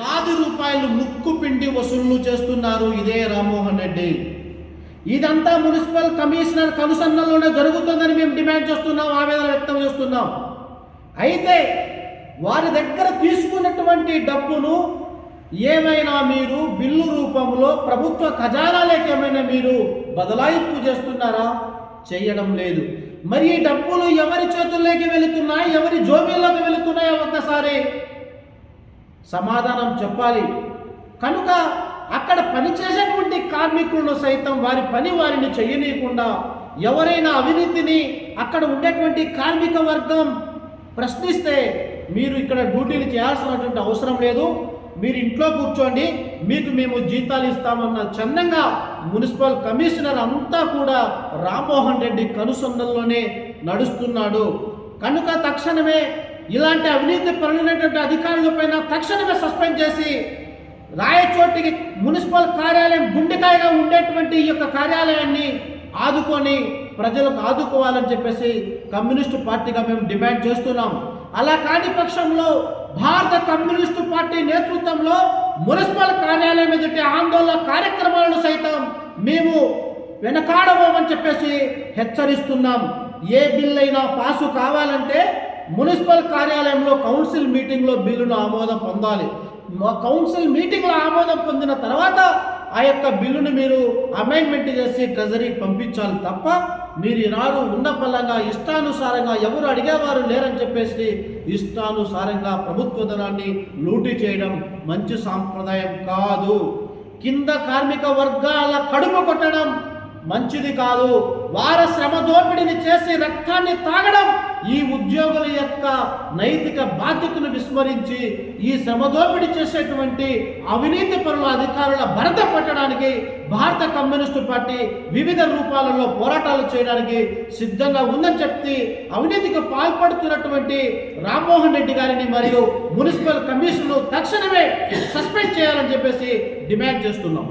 పది రూపాయలు ముక్కు పిండి వసూళ్ళు చేస్తున్నారు ఇదే రామ్మోహన్ రెడ్డి. ఇదంతా మున్సిపల్ కమిషనర్ కనుసన్నలోనే జరుగుతుందని మేము డిమాండ్ చేస్తున్నాం ఆవేదన వ్యక్తం చేస్తున్నాం. అయితే వారి దగ్గర తీసుకున్నటువంటి డబ్బును ఏమైనా మీరు బిల్లు రూపంలో ప్రభుత్వ ఖజానాలోకి ఏమైనా మీరు బదలాయింపు చేస్తున్నారా? చేయడం లేదు. మరి ఈ డబ్బులు ఎవరి చేతుల్లోకి వెళుతున్నాయి ఎవరి జోబీల్లోకి వెళుతున్నాయో ఒక్కసారి సమాధానం చెప్పాలి. కనుక అక్కడ పనిచేసేటువంటి కార్మికులను సైతం వారి పని వారిని చేయనీయకుండా ఎవరైనా అవినీతిని అక్కడ ఉండేటువంటి కార్మిక వర్గం ప్రశ్నిస్తే మీరు ఇక్కడ డ్యూటీలు చేయాల్సినటువంటి అవసరం లేదు. మీరు ఇంట్లో కూర్చోండి మీకు మేము జీతాలు ఇస్తామన్న చందంగా మున్సిపల్ కమిషనర్ అంతా కూడా రామ్మోహన్ రెడ్డి కనుసొందల్లోనే నడుస్తున్నాడు. కనుక తక్షణమే ఇలాంటి అవినీతి పరులైనటువంటి అధికారులపైన తక్షణమే సస్పెండ్ చేసి రాయచోటికి మున్సిపల్ కార్యాలయం గుండెకాయగా ఉండేటువంటి ఈ యొక్క కార్యాలయాన్ని ఆదుకొని ప్రజలకు ఆదుకోవాలని చెప్పేసి కమ్యూనిస్టు పార్టీగా మేము డిమాండ్ చేస్తున్నాం. అలా కాని పక్షంలో భారత కమ్యూనిస్టు పార్టీ నేతృత్వంలో మున్సిపల్ కార్యాలయం ఎదుటి ఆందోళన కార్యక్రమాలను సైతం మేము వెనకాడబోమని చెప్పేసి హెచ్చరిస్తున్నాం. ఏ బిల్ అయినా పాసు కావాలంటే మున్సిపల్ కార్యాలయంలో కౌన్సిల్ మీటింగ్లో బిల్లును ఆమోదం పొందాలి. కౌన్సిల్ మీటింగ్లో ఆమోదం పొందిన తర్వాత ఆ యొక్క బిల్లును మీరు అమెండ్మెంట్ చేసి ట్రెజరీకి పంపించాలి తప్ప మీరు ఈనాడు ఉన్న పల్లంగా ఇష్టానుసారంగా ఎవరు అడిగేవారు లేరని చెప్పేసి ఇష్టానుసారంగా ప్రభుత్వ ధనాన్ని లూటీ చేయడం మంచి సాంప్రదాయం కాదు. కింద కార్మిక వర్గాల కడుపు కొట్టడం మంచిది కాదు. వార శ్రమ దోపిడీని చేసి రక్తాన్ని తాగడం ఈ ఉద్యోగుల యొక్క నైతిక బాధ్యతను విస్మరించి ఈ శ్రమదోపిడి చేసేటువంటి అవినీతి పనుల అధికారుల భరత పట్టడానికి భారత కమ్యూనిస్టు పార్టీ వివిధ రూపాలలో పోరాటాలు చేయడానికి సిద్ధంగా ఉందని చెప్పి అవినీతికి పాల్పడుతున్నటువంటి రామ్మోహన్ రెడ్డి గారిని మరియు మున్సిపల్ కమిషన్లు తక్షణమే సస్పెండ్ చేయాలని చెప్పేసి డిమాండ్ చేస్తున్నాం.